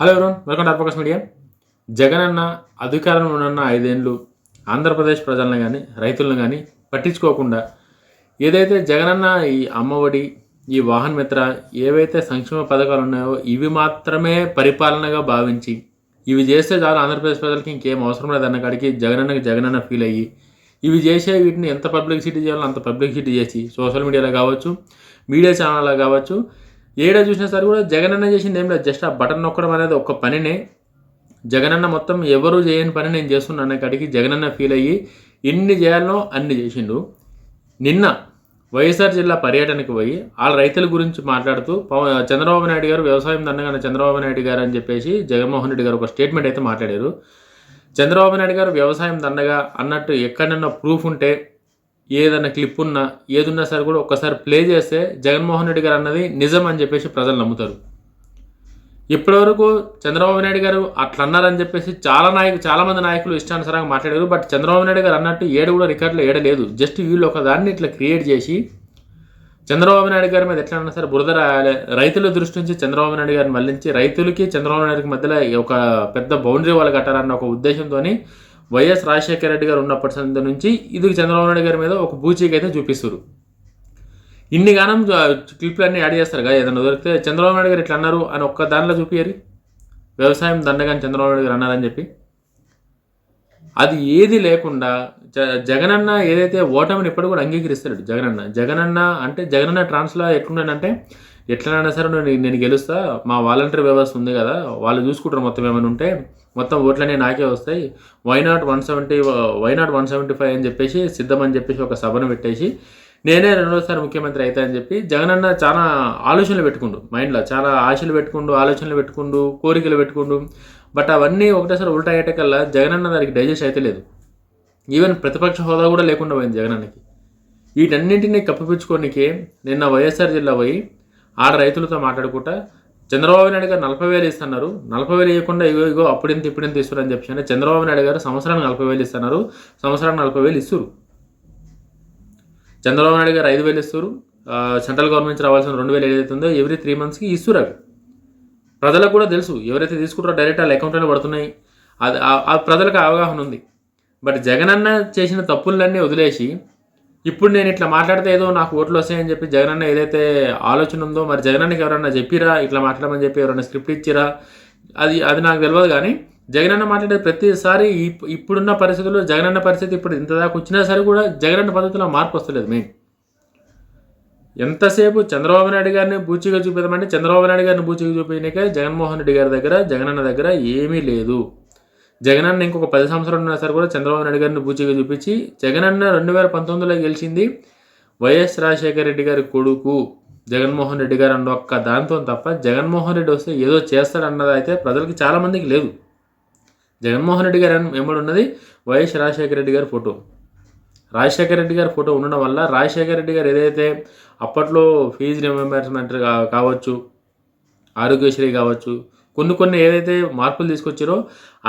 Hello everyone welcome to అర్పకస్ media Jagan అన్న అధికారంలో ఉన్న ఐదేళ్ళు ఆంధ్రప్రదేశ్ ప్రజలను కానీ రైతులను కానీ పట్టించుకోకుండా ఏదైతే జగనన్న ఈ అమ్మఒడి ఈ వాహన్ మిత్ర ఏవైతే సంక్షేమ పథకాలు ఉన్నాయో ఇవి మాత్రమే పరిపాలనగా భావించి ఇవి చేస్తే చాలు ఆంధ్రప్రదేశ్ ప్రజలకి ఇంకేం అవసరం లేదన్న కాడికి జగనన్నకి జగనన్న ఫీల్ అయ్యి ఇవి చేసే వీటిని ఎంత పబ్లిసిటీ చేయాలో అంత పబ్లిసిటీ చేసి సోషల్ మీడియాలో కావచ్చు మీడియా ఛానల్లో కావచ్చు ఏడ చూసినా సరే కూడా జగనన్న చేసింది ఏం లేదు. జస్ట్ ఆ బటన్ నొక్కడం అనేది ఒక పనినే. జగనన్న మొత్తం ఎవరు చేయని పని నేను చేస్తున్నాను అనే కాడికి జగనన్న ఫీల్ అయ్యి ఎన్ని చేయాలనో అన్ని చేసిండు. నిన్న వైఎస్ఆర్ జిల్లా పర్యటనకు పోయి వాళ్ళ రైతుల గురించి మాట్లాడుతూ చంద్రబాబు నాయుడు గారు వ్యవసాయం దండగానే చంద్రబాబు నాయుడు గారు అని చెప్పేసి జగన్మోహన్ రెడ్డి గారు ఒక స్టేట్మెంట్ అయితే మాట్లాడారు. చంద్రబాబు నాయుడు గారు వ్యవసాయం దండగా అన్నట్టు ఎక్కడన్నా ప్రూఫ్ ఉంటే ఏదన్నా క్లిప్ ఉన్నా ఏదున్నా సరే కూడా ఒక్కసారి ప్లే చేస్తే జగన్మోహన్ రెడ్డి గారు అన్నది నిజం అని చెప్పేసి ప్రజలు నమ్ముతారు. ఇప్పటివరకు చంద్రబాబు నాయుడు గారు అట్లా అన్నారని చెప్పేసి చాలా నాయకులు చాలామంది నాయకులు ఇష్టానుసారంగా మాట్లాడారు. బట్ చంద్రబాబు నాయుడు గారు అన్నట్టు ఏడు కూడా రికార్డులు ఏడలేదు. జస్ట్ వీళ్ళు ఒక దాన్ని ఇట్లా క్రియేట్ చేసి చంద్రబాబు నాయుడు గారి మీద ఎట్లా అన్నా సరే బురద రాయాలి. రైతుల దృష్టి నుంచి చంద్రబాబు నాయుడు గారిని మళ్ళించి రైతులకి చంద్రబాబు నాయుడుకి మధ్యలో ఒక పెద్ద బౌండరీ వాళ్ళు కట్టాలన్న ఒక ఉద్దేశంతో వైఎస్ రాజశేఖర రెడ్డి గారు ఉన్నప్పటి సంది నుంచి ఇది చంద్రబాబు నాయుడు గారి మీద ఒక బూచీకి అయితే చూపిస్తారు ఇన్ని గానం క్లిప్లు యాడ్ చేస్తారు కదా ఏదైనా దొరికితే చంద్రబాబు నాయుడు గారు ఇట్లా అన్నారు అని ఒక్క దానిలో చూపియరు వ్యవసాయం దండగాని చంద్రబాబు నాయుడు గారు అన్నారని చెప్పి. అది ఏది లేకుండా జగనన్న ఏదైతే ఓటమిని ఎప్పుడు కూడా అంగీకరిస్తాడు జగనన్న. జగనన్న అంటే జగనన్న ట్రాన్స్లో ఎట్లున్నాడంటే ఎట్లనైనా సరే నేను నేను గెలుస్తా. మా వాలంటీర్ వ్యవస్థ ఉంది కదా వాళ్ళు చూసుకుంటారు మొత్తం ఏమైనా ఉంటే. మొత్తం ఓట్లన్నీ నాకే వస్తాయి. Why not one seventy why not one seventy five అని చెప్పేసి సిద్ధమని చెప్పేసి ఒక సభను పెట్టేసి నేనే రెండోసారి ముఖ్యమంత్రి అవుతా అని చెప్పి జగనన్న చాలా ఆలోచనలు పెట్టుకుండు మైండ్లో చాలా ఆశలు పెట్టుకుండు ఆలోచనలు పెట్టుకుండు కోరికలు పెట్టుకుండు. బట్ అవన్నీ ఒకటేసారి ఉల్టా అయ్యేటకల్లా జగనన్న దానికి డైజెస్ట్ అయితే లేదు. ఈవెన్ ప్రతిపక్ష హోదా కూడా లేకుండా పోయింది జగనన్నకి వీటన్నింటినీ కప్పిపుచ్చుకోనికి నిన్న వైఎస్ఆర్ జిల్లా పోయి ఆడ రైతులతో మాట్లాడుకుంటా చంద్రబాబు నాయుడు గారు నలభై వేలు ఇస్తున్నారు. నలభై వేలు ఇవ్వకుండా ఇగో ఇగో అప్పుడింత ఇప్పుడింత ఇస్తారు అని చెప్పి అంటే చంద్రబాబు నాయుడు గారు సంవత్సరానికి నలభై వేలు ఇస్తున్నారు. సంవత్సరానికి నలభై వేలు ఇస్తారు చంద్రబాబు నాయుడు గారు ఐదు వేలు ఇస్తారు సెంట్రల్ గవర్నమెంట్ నుంచి రావాల్సిన రెండు వేలు ఏదైతే ఉందో ఎవ్రీ త్రీ మంత్స్కి ఇస్తారు అవి. ప్రజలకు కూడా తెలుసు ఎవరైతే తీసుకుంటారో డైరెక్ట్ వాళ్ళ అకౌంట్లోనే పడుతున్నాయి. అది ఆ- ప్రజలకు అవగాహన ఉంది. బట్ జగనన్న చేసిన తప్పులన్నీ వదిలేసి ఇప్పుడు నేను ఇట్లా మాట్లాడితే ఏదో నాకు ఓట్లు వస్తాయని చెప్పి జగనన్న ఏదైతే ఆలోచన ఉందో మరి జగనన్నకి ఎవరన్నా చెప్పిరా? ఇట్లా మాట్లాడమని చెప్పి ఎవరైనా స్క్రిప్ట్ ఇచ్చిరా? అది అది నాకు తెలియదు కానీ జగనన్న మాట్లాడే ప్రతిసారి ఇప్- ఇప్పుడున్న పరిస్థితుల్లో జగనన్న పరిస్థితి ఇప్పుడు ఇంత దాకా వచ్చినా సరే కూడా జగనన్న పద్ధతిలో మార్పు వస్తలేదు మెయిన్. ఎంతసేపు చంద్రబాబు నాయుడు గారిని బూచిగా చూపిద్దామంటే చంద్రబాబు నాయుడు గారిని బూచిగా చూపించకే జగన్మోహన్ రెడ్డి గారి దగ్గర జగనన్న దగ్గర ఏమీ లేదు. జగనన్న ఇంకొక పది సంవత్సరాలు ఉన్నా సరే కూడా చంద్రబాబు నాయుడు గారిని బూచిగా చూపించి జగనన్న రెండు వేల పంతొమ్మిదిలో గెలిచింది వైఎస్ రాజశేఖర రెడ్డి గారి కొడుకు జగన్మోహన్ రెడ్డి గారు అన్న ఒక్క దాంతో తప్ప జగన్మోహన్ రెడ్డి వస్తే ఏదో చేస్తాడన్నది అయితే ప్రజలకి చాలామందికి లేదు. జగన్మోహన్ రెడ్డి గారు వెంబడి ఉన్నది వైఎస్ రాజశేఖర రెడ్డి గారి ఫోటో. రాజశేఖర రెడ్డి గారి ఫోటో ఉండడం వల్ల రాజశేఖర రెడ్డి గారు ఏదైతే అప్పట్లో ఫీజు రిమెంబర్స్మెంట్ కావచ్చు ఆరోగ్యశ్రీ కావచ్చు కొన్ని కొన్ని ఏదైతే మార్పులు తీసుకొచ్చారో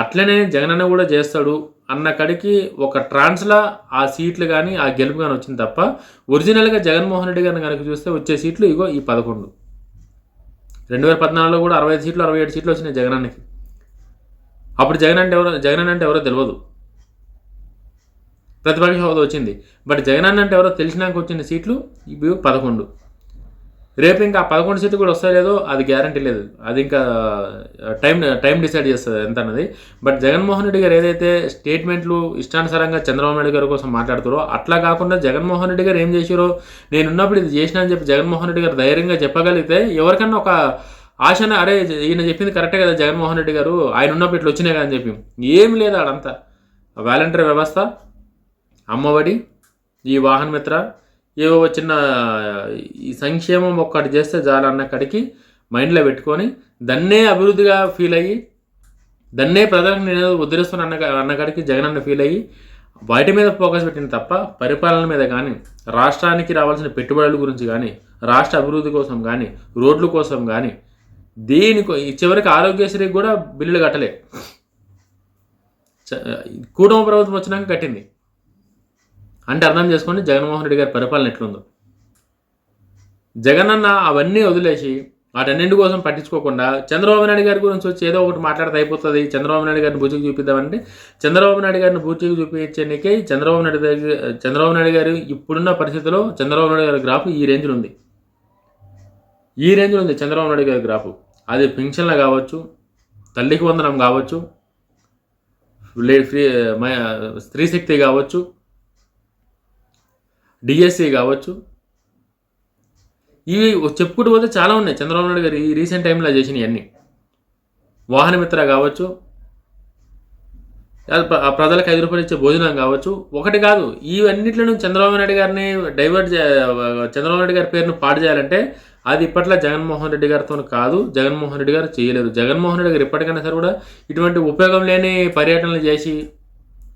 అట్లనే జగనన్న కూడా చేస్తాడు అన్న కడికి ఒక ట్రాన్స్లా ఆ సీట్లు కానీ ఆ గెలుపు కానీ వచ్చింది తప్ప ఒరిజినల్గా జగన్మోహన్ రెడ్డి గారిని కనుక చూస్తే వచ్చే సీట్లు ఇగో ఈ పదకొండు. రెండు వేల పద్నాలుగులో కూడా అరవై సీట్లు అరవై ఏడు సీట్లు వచ్చినాయి జగనన్నకి అప్పుడు జగన్ అంటే ఎవరో జగన్ అంటే ఎవరో తెలియదు ప్రతిపక్ష హోదా వచ్చింది. బట్ జగన్ అంటే ఎవరో తెలిసినాక వచ్చిన సీట్లు ఇవి పదకొండు. రేపు ఇంకా పదకొండు సీట్లు కూడా వస్తాయో లేదో అది గ్యారంటీ లేదు. అది ఇంకా టైం టైం డిసైడ్ చేస్తుంది ఎంత అన్నది. బట్ జగన్మోహన్ రెడ్డి గారు ఏదైతే స్టేట్మెంట్లు ఇష్టానుసారంగా చంద్రబాబు నాయుడు గారి కోసం మాట్లాడుతారో అట్లా కాకుండా జగన్మోహన్ రెడ్డి గారు ఏం చేసారో నేను ఉన్నప్పుడు ఇది చేసినా అని చెప్పి జగన్మోహన్ రెడ్డి గారు ధైర్యంగా చెప్పగలిగితే ఎవరికన్నా ఒక ఆశన అరే ఈయన చెప్పింది కరెక్టే కదా జగన్మోహన్ రెడ్డి గారు ఆయన ఉన్నప్పుడు ఇట్లా వచ్చినాయి కదా అని చెప్పి. ఏం లేదు ఆడంతా. వాలంటరీ వ్యవస్థ అమ్మఒడి ఈ వాహన మిత్ర ఏవో చిన్న ఈ సంక్షేమం ఒక్కటి చేస్తే చాలన్నక్కడికి మైండ్లో పెట్టుకొని దన్నే అభివృద్ధిగా ఫీల్ అయ్యి దన్నే ప్రజలకు నేను ఉద్ధరిస్తున్న అన్న అన్నకాడికి జగన్ అన్న ఫీల్ అయ్యి వాటి మీద ఫోకస్ పెట్టిన తప్ప పరిపాలన మీద కానీ రాష్ట్రానికి రావాల్సిన పెట్టుబడుల గురించి కానీ రాష్ట్ర అభివృద్ధి కోసం కానీ రోడ్ల కోసం కానీ దేనికో చివరికి ఆరోగ్యశ్రీకి కూడా బిల్లులు కట్టలే. చ- కూటమి ప్రభుత్వం వచ్చినాక కట్టింది. అంటే అర్థం చేసుకోండి జగన్మోహన్ రెడ్డి గారి పరిపాలన ఎట్లుందో. జగన్ అన్న అవన్నీ వదిలేసి వాటన్నింటి కోసం పట్టించుకోకుండా చంద్రబాబు నాయుడు గారి గురించి వచ్చి ఏదో ఒకటి మాట్లాడితే అయిపోతుంది చంద్రబాబు నాయుడు గారిని బూచికి చూపిద్దామంటే చంద్రబాబు నాయుడు గారిని బూచికి చూపించడానికే చంద్రబాబు నాయుడు దగ్గర చంద్రబాబు నాయుడు గారు ఇప్పుడున్న పరిస్థితిలో చంద్రబాబు నాయుడు గారి గ్రాఫ్ ఈ రేంజ్లో ఉంది. ఈ రేంజ్లో ఉంది చంద్రబాబు నాయుడు గారి గ్రాఫ్. అది పింఛన్లు కావచ్చు తల్లికి వందనం కావచ్చు లే ఫ్రీ స్త్రీ శక్తి కావచ్చు డిఎస్సి కావచ్చు. ఇవి చెప్పుకుంటూ పోతే చాలా ఉన్నాయి. చంద్రబాబు నాయుడు గారు ఈ రీసెంట్ టైంలో చేసినవి అన్నీ. వాహనమిత్ర కావచ్చు. ఆ ప్రజలకు ఐదు రూపాయలు ఇచ్చే భోజనం కావచ్చు. ఒకటి కాదు ఇవన్నిట్లను చంద్రబాబు నాయుడు గారిని డైవర్ట్ చంద్రబాబు నాయుడు గారి పేరును పాడు చేయాలంటే అది ఇప్పట్లో జగన్మోహన్ రెడ్డి గారితో కాదు జగన్మోహన్ రెడ్డి గారు చేయలేరు జగన్మోహన్ రెడ్డి గారు ఇప్పటికైనా సరే కూడా ఇటువంటి ఉపయోగం లేని పర్యటనలు చేసి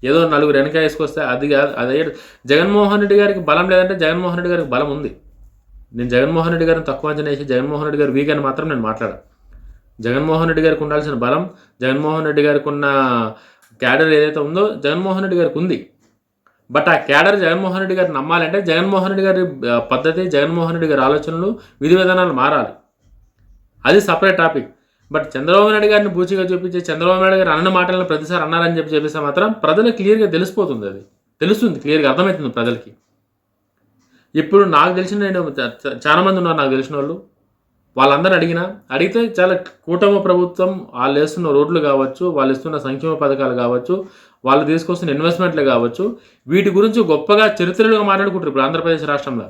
ఏదో నలుగురు వెనక వేసుకొస్తే అది కాదు అదే జగన్మోహన్ రెడ్డి గారికి బలం లేదంటే జగన్మోహన్ రెడ్డి గారికి బలం ఉంది నేను జగన్మోహన్ రెడ్డి గారిని తక్కువ అంచనా వేసి జగన్మోహన్ రెడ్డి గారు వీక్ అని మాత్రం నేను మాట్లాడాను జగన్మోహన్ రెడ్డి గారికి ఉండాల్సిన బలం జగన్మోహన్ రెడ్డి గారికి ఉన్న క్యాడర్ ఏదైతే ఉందో జగన్మోహన్ రెడ్డి గారికి ఉంది బట్ ఆ క్యాడర్ జగన్మోహన్ రెడ్డి గారిని నమ్మాలంటే జగన్మోహన్ రెడ్డి గారి పద్ధతి జగన్మోహన్ రెడ్డి గారి ఆలోచనలు విధి విధానాలు మారాలి అది separate topic but Chandrababu Naidu గారిని బూచిగా చూపించి చంద్రబాబు నాయుడు గారు అన్న మాటలను ప్రతిసారి అన్నారని చెప్పి చెప్పేస్తే మాత్రం ప్రజలకు క్లియర్గా తెలిసిపోతుంది అది. తెలుస్తుంది క్లియర్గా అర్థమవుతుంది ప్రజలకి. ఇప్పుడు నాకు తెలిసిన నేను చాలా మంది ఉన్నారు నాకు తెలిసిన వాళ్ళు. వాళ్ళందరూ అడిగినా అడిగితే చాలా కూటమి ప్రభుత్వం వాళ్ళు వేస్తున్న రోడ్లు కావచ్చు వాళ్ళు ఇస్తున్న సంక్షేమ పథకాలు కావచ్చు వాళ్ళు తీసుకొస్తున్న ఇన్వెస్ట్మెంట్లు కావచ్చు వీటి గురించి గొప్పగా చరిత్రలుగా మాట్లాడుకుంటారు ఇప్పుడు ఆంధ్రప్రదేశ్ రాష్ట్రంలో.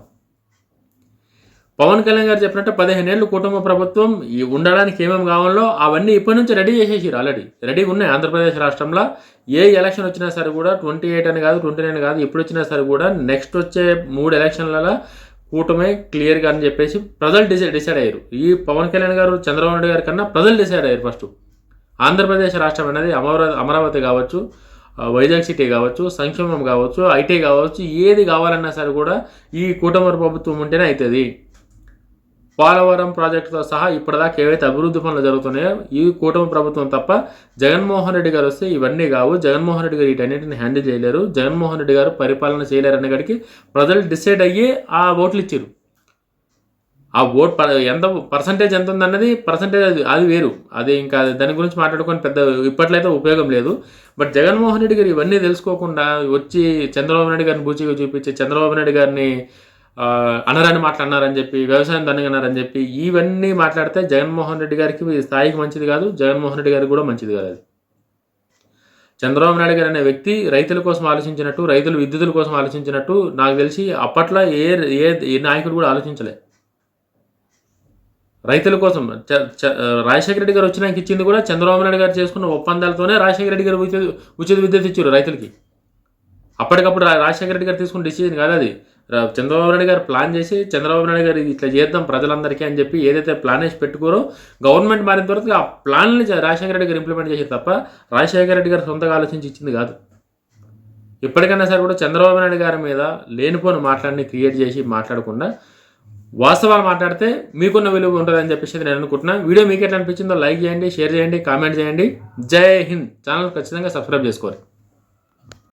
పవన్ కళ్యాణ్ గారు చెప్పినట్టు పదిహేను ఏళ్ళు కుటుంబ ప్రభుత్వం ఈ ఉండడానికి ఏమేమి కావాలో అవన్నీ ఇప్పటి నుంచి రెడీ చేసేసారు ఆల్రెడీ. రెడీ ఉన్నాయి. ఆంధ్రప్రదేశ్ రాష్ట్రంలో ఏ ఎలక్షన్ వచ్చినా సరే కూడా ట్వంటీ ఎయిట్ అని కాదు ట్వంటీ నైన్ కాదు ఎప్పుడు వచ్చినా సరే కూడా నెక్స్ట్ వచ్చే మూడు ఎలక్షన్లలో కూటమే క్లియర్గా అని చెప్పేసి ప్రజలు డిసైడ్ డిసైడ్ అయ్యారు. ఈ పవన్ కళ్యాణ్ గారు చంద్రబాబు నాయుడు గారి కన్నా ప్రజలు డిసైడ్ అయ్యారు ఫస్ట్. ఆంధ్రప్రదేశ్ రాష్ట్రం అనేది అమరావతి అమరావతి కావచ్చు వైజాగ్ సిటీ కావచ్చు సంక్షేమం కావచ్చు ఐటీ కావచ్చు ఏది కావాలన్నా సరే కూడా ఈ కూటమి ప్రభుత్వం ఉంటేనే అవుతుంది పోలవరం ప్రాజెక్టుతో సహా ఇప్పటిదాకా ఏవైతే అభివృద్ధి పనులు జరుగుతున్నాయో ఈ కూటమి ప్రభుత్వం తప్ప జగన్మోహన్ రెడ్డి గారు వస్తే ఇవన్నీ కావు. జగన్మోహన్ రెడ్డి గారు వీటన్నిటిని హ్యాండిల్ చేయలేరు. జగన్మోహన్ రెడ్డి గారు పరిపాలన చేయలేరు గడికి ప్రజలు డిసైడ్ అయ్యి ఆ ఓట్లు ఇచ్చారు ఆ ఓట్ ప- ఎంత పర్సంటేజ్ ఎంత ఉందన్నది పర్సంటేజ్ అది అది వేరు. అది ఇంకా దాని గురించి మాట్లాడుకొని పెద్ద ఇప్పట్లయితే ఉపయోగం లేదు. బట్ జగన్మోహన్ రెడ్డి గారు ఇవన్నీ తెలుసుకోకుండా వచ్చి చంద్రబాబు నాయుడు గారిని బూచిగా చూపించి చంద్రబాబు నాయుడు గారిని అనరాని మాటలు చెప్పి వ్యవసాయం దండగన్నారని చెప్పి ఇవన్నీ మాట్లాడితే జగన్మోహన్ రెడ్డి గారికి స్థాయికి మంచిది కాదు జగన్మోహన్ రెడ్డి గారికి కూడా మంచిది కాదు అది. చంద్రబాబు నాయుడు గారు అనే వ్యక్తి రైతుల కోసం ఆలోచించినట్టు రైతులు విద్యుతుల కోసం ఆలోచించినట్టు నాకు తెలిసి అప్పట్లో ఏ ఏ ఏ నాయకుడు కూడా ఆలోచించలే. రైతుల కోసం చ- చ- రాజశేఖర రెడ్డి గారు వచ్చినాక ఇచ్చింది కూడా చంద్రబాబు నాయుడు గారు చేసుకున్న ఒప్పందాలతోనే రాజశేఖర రెడ్డి గారు ఉచిత ఉచిత విద్యుత్ ఇచ్చారు రైతులకి. అప్పటికప్పుడు రాజశేఖర రెడ్డి గారు తీసుకున్న డిసిజన్ కాదు అది. చంద్రబాబు నాయుడు గారు ప్లాన్ చేసి చంద్రబాబు నాయుడు గారు ఇట్లా చేద్దాం ప్రజలందరికీ అని చెప్పి ఏదైతే ప్లాన్ వేసి పెట్టుకోరో గవర్నమెంట్ మారిన తర్వాత ఆ ప్లాన్ని రాజశేఖర రెడ్డి గారు ఇంప్లిమెంట్ చేశారు తప్ప రాజశేఖర రెడ్డి గారు సొంతగా ఆలోచించి ఇచ్చింది కాదు. ఇప్పటికైనా సరే కూడా చంద్రబాబు నాయుడు గారి మీద లేనిపోని మాట్లాడిని క్రియేట్ చేసి మాట్లాడకుండా వాస్తవాలు మాట్లాడితే మీకున్న విలువ ఉంటుందని చెప్పేసి నేను అనుకుంటున్నా. వీడియో మీకు ఎట్లా అనిపించిందో లైక్ చేయండి షేర్ చేయండి కామెంట్ చేయండి. జై హింద్. ఛానల్ ఖచ్చితంగా సబ్స్క్రైబ్ చేసుకోవాలి.